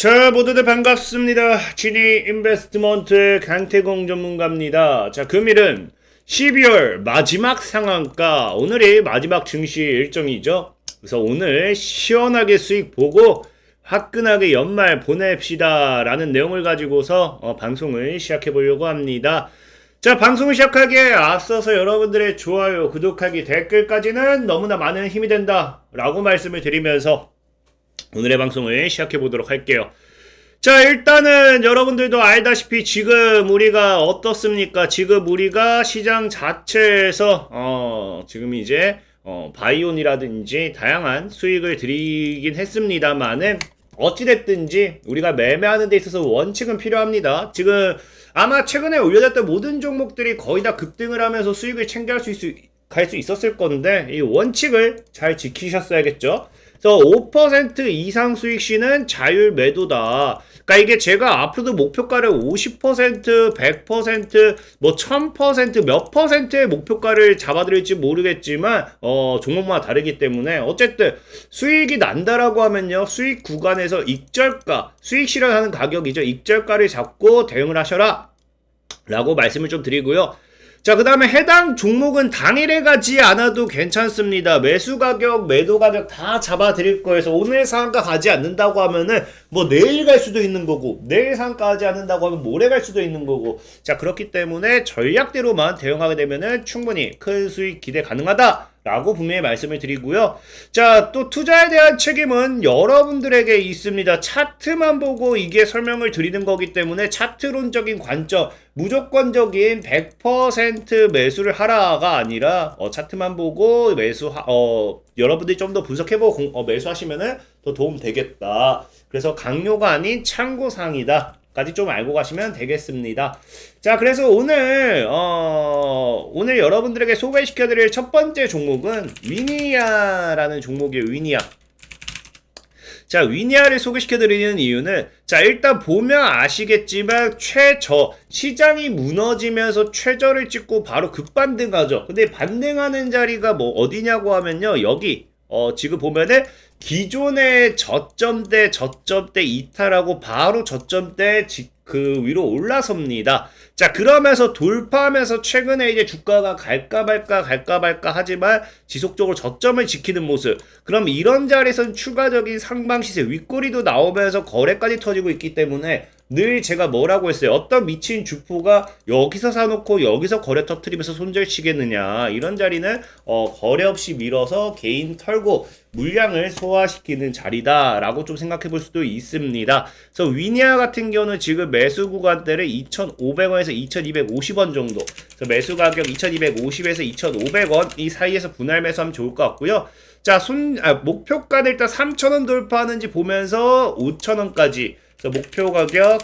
자, 모두들 반갑습니다. 지니 인베스트먼트 강태공 전문가입니다. 자, 금일은 12월 마지막 상한가, 오늘이 마지막 증시 일정이죠. 그래서 오늘 시원하게 수익 보고 화끈하게 연말 보냅시다. 라는 내용을 가지고서 어, 방송을 시작해 보려고 합니다. 자, 방송을 시작하기에 앞서서 여러분들의 좋아요, 구독하기, 댓글까지는 너무나 많은 힘이 된다. 라고 말씀을 드리면서 오늘의 방송을 시작해 보도록 할게요. 자, 일단은 여러분들도 알다시피 지금 우리가 어떻습니까? 지금 우리가 시장 자체에서, 어, 지금 이제, 어, 바이온이라든지 다양한 수익을 드리긴 했습니다만은, 어찌됐든지 우리가 매매하는 데 있어서 원칙은 필요합니다. 지금 아마 최근에 올려졌던 모든 종목들이 거의 다 급등을 하면서 수익을 챙겨갈 수, 있, 갈수 있었을 건데, 이 원칙을 잘 지키셨어야겠죠? 그래서 5% 이상 수익 시는 자율 매도다. 그러니까 이게 제가 앞으로도 목표가를 50%, 100%, 뭐 1000%, 몇 퍼센트의 목표가를 잡아드릴지 모르겠지만 어, 종목마다 다르기 때문에 어쨌든 수익이 난다라고 하면요. 수익 구간에서 익절가, 수익 실현하는 가격이죠. 익절가를 잡고 대응을 하셔라. 라고 말씀을 좀 드리고요. 자, 그 다음에 해당 종목은 당일에 가지 않아도 괜찮습니다. 매수 가격, 매도 가격 다 잡아 드릴 거여서 오늘 상한가 가지 않는다고 하면은 뭐 내일 갈 수도 있는 거고, 내일 상한가 가지 않는다고 하면 모레 갈 수도 있는 거고. 자, 그렇기 때문에 전략대로만 대응하게 되면은 충분히 큰 수익 기대 가능하다. 라고 분명히 말씀을 드리고요. 자, 또 투자에 대한 책임은 여러분들에게 있습니다. 차트만 보고 이게 설명을 드리는 거기 때문에 차트론적인 관점, 무조건적인 100% 매수를 하라가 아니라 어, 차트만 보고 매수 어, 여러분들이 좀 더 분석해보고 어, 매수하시면은 더 도움 되겠다. 그래서 강요가 아닌 참고사항이다. 까지 좀 알고 가시면 되겠습니다. 자, 그래서 오늘 어, 오늘 여러분들에게 소개시켜 드릴 첫 번째 종목은 위니아라는 종목이에요. 위니아. 자, 위니아를 소개시켜 드리는 이유는 자, 일단 보면 아시겠지만 최저 시장이 무너지면서 최저를 찍고 바로 급반등하죠. 근데 반등하는 자리가 뭐 어디냐고 하면요. 여기 어, 지금 보면은 기존의 저점대 저점대 이탈하고 바로 저점대 그 위로 올라섭니다. 자 그러면서 돌파하면서 최근에 이제 주가가 갈까 말까 갈까 말까 하지만 지속적으로 저점을 지키는 모습. 그럼 이런 자리에서는 추가적인 상방 시세 윗꼬리도 나오면서 거래까지 터지고 있기 때문에 늘 제가 뭐라고 했어요. 어떤 미친 주포가 여기서 사놓고 여기서 거래 터트리면서 손절치겠느냐. 이런 자리는 어, 거래 없이 밀어서 개인 털고 물량을 소화시키는 자리다라고 좀 생각해 볼 수도 있습니다. 그래서 위니아 같은 경우는 지금 매수 구간대를 2,500원에서 2,250원 정도. 그래서 매수 가격 2,250에서 2,500원 이 사이에서 분할 매수하면 좋을 것 같고요. 자, 손, 아, 목표가는 일단 3,000원 돌파하는지 보면서 5,000원까지. 그래서 목표 가격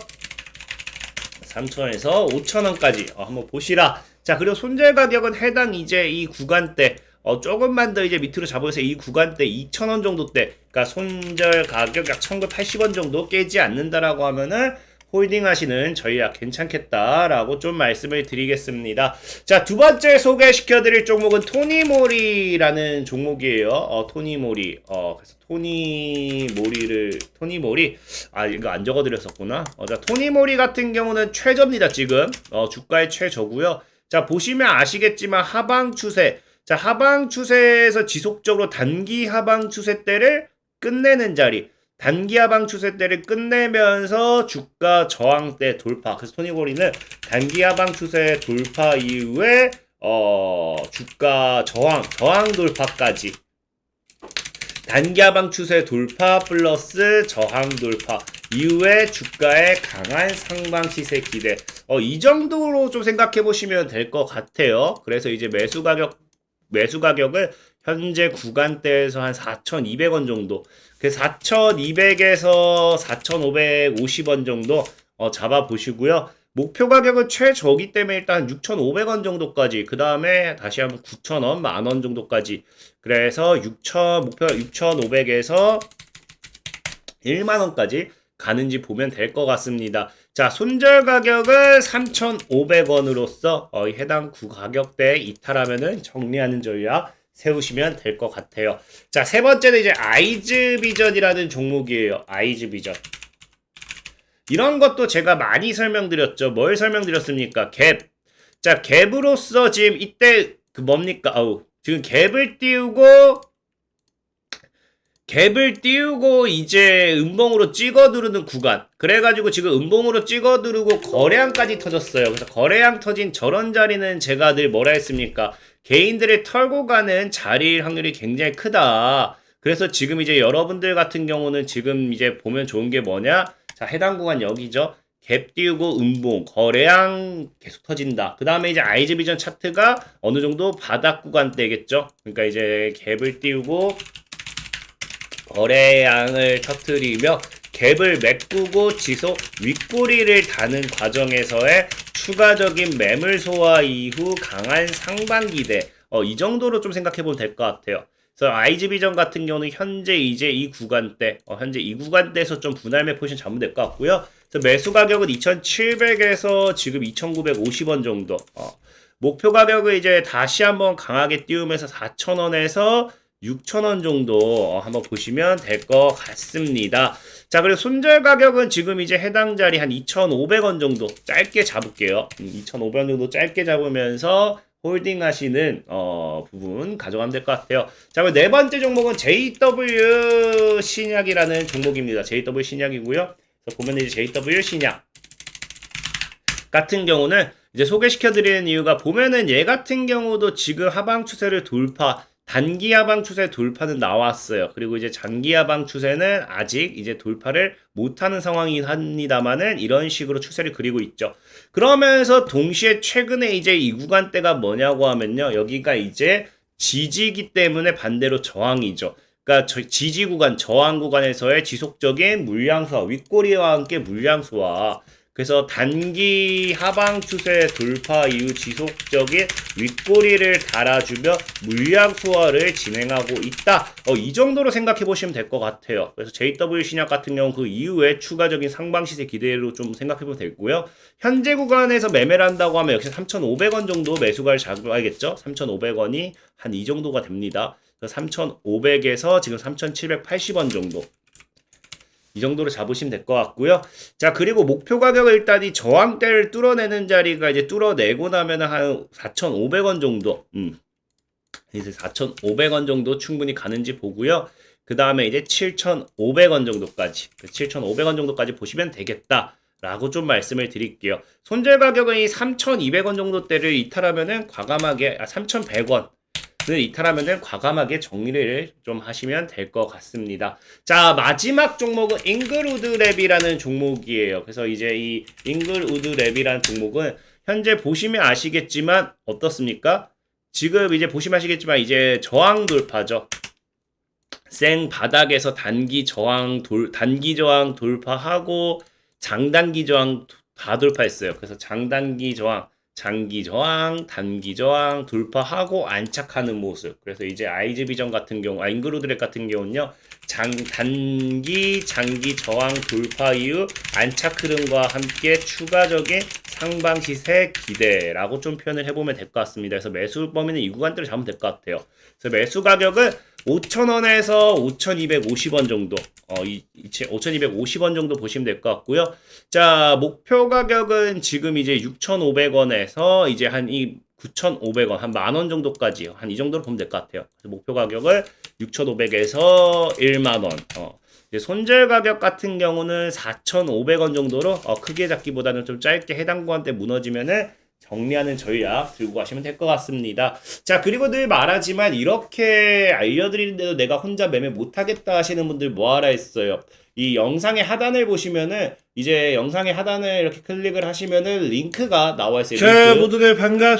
3,000원에서 5,000원까지 어, 한번 보시라. 자, 그리고 손절 가격은 해당 이제 이 구간대 어, 조금만 더 이제 밑으로 잡아서 이 구간대 2,000원 정도 대, 그러니까 손절 가격 약 1,980원 정도 깨지 않는다라고 하면은 홀딩 하시는 저희야 괜찮겠다라고 좀 말씀을 드리겠습니다. 자, 두 번째 소개시켜 드릴 종목은 토니모리라는 종목이에요. 어, 토니모리. 어, 그래서 토니모리를, 토니모리. 아, 이거 안 적어 드렸었구나. 어, 자, 토니모리 같은 경우는 최저입니다, 지금. 어, 주가의 최저고요. 자, 보시면 아시겠지만 하방 추세. 자, 하방 추세에서 지속적으로 단기 하방 추세대를 끝내는 자리. 단기 하방 추세대를 끝내면서 주가 저항대 돌파. 그래서 토니고리는 단기 하방 추세 돌파 이후에 어, 주가 저항, 저항 돌파까지. 단기 하방 추세 돌파 플러스 저항 돌파 이후에 주가의 강한 상방 시세 기대. 어, 이 정도로 좀 생각해 보시면 될 것 같아요. 그래서 이제 매수 가격 매수 가격을 현재 구간대에서 한 4,200원 정도. 그 4,200에서 4,550원 정도 어, 잡아 보시고요. 목표 가격은 최저기 때문에 일단 6,500원 정도까지, 그 다음에 다시 한번 9,000원, 만원 정도까지. 그래서 6,000, 목표 6,500에서 1만 원까지 가는지 보면 될 것 같습니다. 자, 손절 가격을 3,500원으로서 어, 해당 구 가격대에 이탈하면은 정리하는 전략 세우시면 될 것 같아요. 자, 세 번째는 이제 아이즈 비전이라는 종목이에요. 아이즈 비전. 이런 것도 제가 많이 설명드렸죠. 뭘 설명드렸습니까? 갭. 자, 갭으로서 지금 이때 그 뭡니까? 아우. 지금 갭을 띄우고 갭을 띄우고 이제 음봉으로 찍어 누르는 구간. 그래가지고 지금 음봉으로 찍어 누르고 거래량까지 터졌어요. 그래서 거래량 터진 저런 자리는 제가 늘 뭐라 했습니까? 개인들을 털고 가는 자리일 확률이 굉장히 크다. 그래서 지금 이제 여러분들 같은 경우는 지금 이제 보면 좋은 게 뭐냐? 자, 해당 구간 여기죠. 갭 띄우고 음봉, 거래량 계속 터진다. 그 다음에 이제 아이즈 비전 차트가 어느 정도 바닥 구간대겠죠. 그러니까 이제 갭을 띄우고 거래량을 터트리며 갭을 메꾸고 지속 윗꼬리를 다는 과정에서의 추가적인 매물 소화 이후 강한 상반 기대 어, 이 정도로 좀 생각해 보면 될 것 같아요. 그래서 IG 비전 같은 경우는 현재 이제 이 구간대 어, 현재 이 구간대에서 좀 분할매 포지션 잡으면 될 것 같고요. 그래서 매수 가격은 2,700에서 지금 2,950원 정도. 어, 목표 가격을 이제 다시 한번 강하게 띄우면서 4,000원에서 6,000원 정도 어, 한번 보시면 될 것 같습니다. 자, 그리고 손절 가격은 지금 이제 해당 자리 한 2,500원 정도 짧게 잡을게요. 음, 2,500원 정도 짧게 잡으면서 홀딩 하시는 어, 부분 가져가면 될 것 같아요. 자, 그리고 네 번째 종목은 JW 신약이라는 종목입니다. JW 신약이고요. 보면 이제 JW 신약 같은 경우는 이제 소개시켜 드리는 이유가 보면은 얘 같은 경우도 지금 하방 추세를 돌파 단기 하방 추세 돌파는 나왔어요. 그리고 이제 장기 하방 추세는 아직 이제 돌파를 못하는 상황이긴 합니다만은 이런 식으로 추세를 그리고 있죠. 그러면서 동시에 최근에 이제 이 구간대가 뭐냐고 하면요. 여기가 이제 지지기 때문에 반대로 저항이죠. 그러니까 저- 지지 구간, 저항 구간에서의 지속적인 물량 소화, 윗꼬리와 함께 물량 소화. 그래서 단기 하방 추세 돌파 이후 지속적인 윗꼬리를 달아주며 물량 소화를 진행하고 있다. 어, 이 정도로 생각해 보시면 될 것 같아요. 그래서 JW 신약 같은 경우 그 이후에 추가적인 상방 시세 기대로 좀 생각해 보면 되고요. 현재 구간에서 매매를 한다고 하면 역시 3,500원 정도 매수가를 잡아야겠죠. 3,500원이 한 이 정도가 됩니다. 3,500에서 지금 3,780원 정도. 이 정도로 잡으시면 될 것 같고요. 자, 그리고 목표 가격을 일단 이 저항대를 뚫어내는 자리가 이제 뚫어내고 나면 한 4,500원 정도. 음. 이제 4,500원 정도 충분히 가는지 보고요. 그 다음에 이제 7,500원 정도까지. 7,500원 정도까지 보시면 되겠다. 라고 좀 말씀을 드릴게요. 손절 가격은 이 3,200원 정도대를 이탈하면은 과감하게, 아, 3,100원. 을 이탈하면은 과감하게 정리를 좀 하시면 될 것 같습니다. 자, 마지막 종목은 잉글우드 랩이라는 종목이에요. 그래서 이제 이 잉글우드 랩이라는 종목은 현재 보시면 아시겠지만 어떻습니까? 지금 이제 보시면 아시겠지만 이제 저항 돌파죠. 생 바닥에서 단기 저항 돌 단기 저항 돌파하고 장단기 저항 다 돌파했어요. 그래서 장단기 저항 장기 저항, 단기 저항 돌파하고 안착하는 모습. 그래서 이제 아이즈 비전 같은 경우, 아, 잉그루드랩 같은 경우는요, 장, 단기, 장기 저항 돌파 이후 안착 흐름과 함께 추가적인 상방 시세 기대라고 좀 표현을 해보면 될 것 같습니다. 그래서 매수 범위는 이 구간대로 잡으면 될 것 같아요. 그래서 매수 가격은 5,000원에서 5,250원 정도, 어, 이, 5,250원 정도 보시면 될 것 같고요. 자, 목표 가격은 지금 이제 6,500원에서 이제 한 이 9,500원, 한 만 원 정도까지요. 한이 정도로 보면 될 것 같아요. 목표 가격을 6,500에서 1만 원. 어. 이제 손절 가격 같은 경우는 4,500원 정도로 어, 크게 잡기보다는 좀 짧게 해당 구간대 무너지면은 정리하는 전략 들고 가시면 될 것 같습니다. 자, 그리고 늘 말하지만 이렇게 알려드리는데도 내가 혼자 매매 못하겠다 하시는 분들 뭐하라 했어요. 이 영상의 하단을 보시면은 이제 영상의 하단을 이렇게 클릭을 하시면은 링크가 나와 있어요. 자, 링크. 모두들 반갑.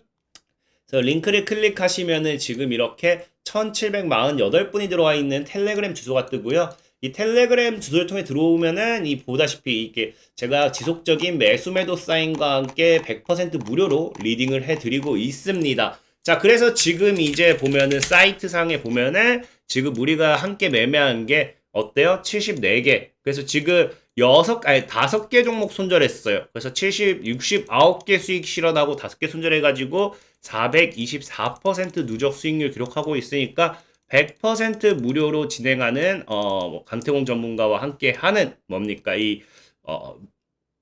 그래서 링크를 클릭하시면은 지금 이렇게 1748분이 들어와 있는 텔레그램 주소가 뜨고요. 이 텔레그램 주소를 통해 들어오면은 이 보다시피 이게 제가 지속적인 매수 매도 사인과 함께 100% 무료로 리딩을 해 드리고 있습니다. 자, 그래서 지금 이제 보면은 사이트 상에 보면은 지금 우리가 함께 매매한 게 어때요? 74개. 그래서 지금 6, 아니 5개 종목 손절했어요. 그래서 70, 69개 수익 실현하고 5개 손절해가지고 424% 누적 수익률 기록하고 있으니까 100% 무료로 진행하는 어, 뭐 강태공 전문가와 함께 하는 뭡니까 이 어,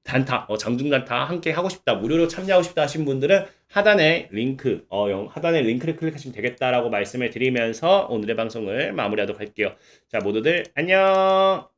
단타, 어, 장중 단타 함께 하고 싶다, 무료로 참여하고 싶다 하신 분들은 하단에 링크, 어, 영- 하단에 링크를 클릭하시면 되겠다라고 말씀을 드리면서 오늘의 방송을 마무리하도록 할게요. 자, 모두들 안녕!